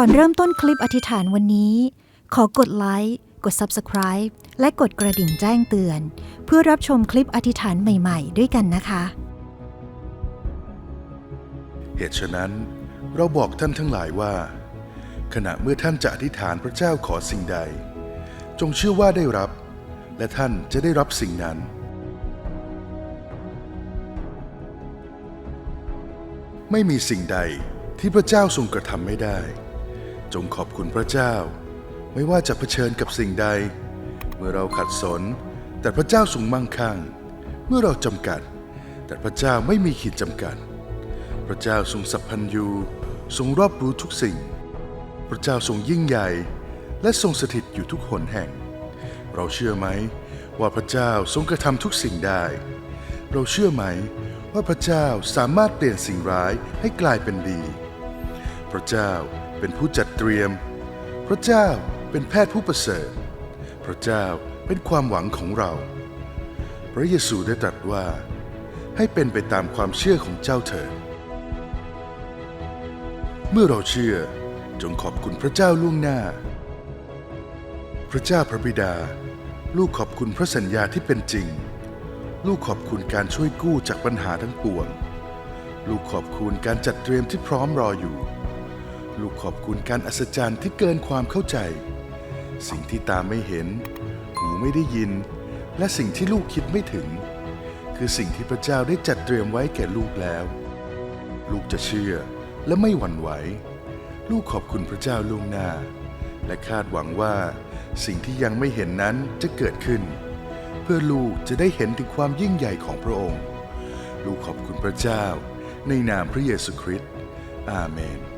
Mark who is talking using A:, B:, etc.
A: ก่อนเริ่มต้นคลิปอธิษฐานวันนี้ ขอกดไลค์กด Subscribe และกดกระดิ่งแจ้งเตือน เพื่อรับชมคลิปอธิษฐานใหม่ๆ ด้วยกันนะคะ
B: เหตุฉะนั้น เราบอกท่านทั้งหลายว่า ขณะเมื่อท่านจะอธิษฐานพระเจ้าขอสิ่งใด จงเชื่อว่าได้รับ และท่านจะได้รับสิ่งนั้น ไม่มีสิ่งใดที่พระเจ้าทรงกระทำไม่ได้ จงขอบคุณพระเจ้า ไม่ว่าจะเผชิญกับสิ่งใด เมื่อเราขัดสน แต่พระเจ้าทรงมั่งคั่ง เมื่อเราจำกัด แต่พระเจ้าไม่มีขีดจำกัด พระเจ้าทรงสัพพัญญูทรงรอบรู้ทุกสิ่ง พระเจ้าทรงยิ่งใหญ่ และทรงสถิตอยู่ทุกหนแห่ง เราเชื่อไหมว่าพระเจ้าทรงกระทำทุกสิ่งได้ เราเชื่อไหมว่าพระเจ้าสามารถเปลี่ยนสิ่งร้ายให้กลายเป็นดี พระเจ้า เป็นผู้จัดเตรียม พระเจ้าเป็นแพทย์ผู้ประเสริฐ พระเจ้าเป็นความหวังของเรา พระเยซูได้ตรัสว่า ให้เป็นไปตามความเชื่อของเจ้าเถิด เมื่อเราเชื่อจงขอบคุณพระเจ้าล่วงหน้า พระเจ้าพระบิดา ลูกขอบคุณพระสัญญาที่เป็นจริง ลูกขอบคุณการช่วยกู้จากปัญหาทั้งปวง ลูกขอบคุณการจัดเตรียมที่พร้อมรออยู่ ลูกขอบคุณการอัศจรรย์ที่เกินความเข้าใจ สิ่งที่ตาไม่เห็น หูไม่ได้ยิน และสิ่งที่ลูกคิดไม่ถึง คือสิ่งที่พระเจ้าได้จัดเตรียมไว้แก่ลูกแล้ว ลูกจะเชื่อและไม่หวั่นไหว ลูกขอบคุณพระเจ้าล่วงหน้า และคาดหวังว่า สิ่งที่ยังไม่เห็นนั้นจะเกิดขึ้น เพื่อลูกจะได้เห็นถึงความยิ่งใหญ่ของพระองค์ ลูกขอบคุณพระเจ้า ในนามพระเยซูคริสต์อาเมน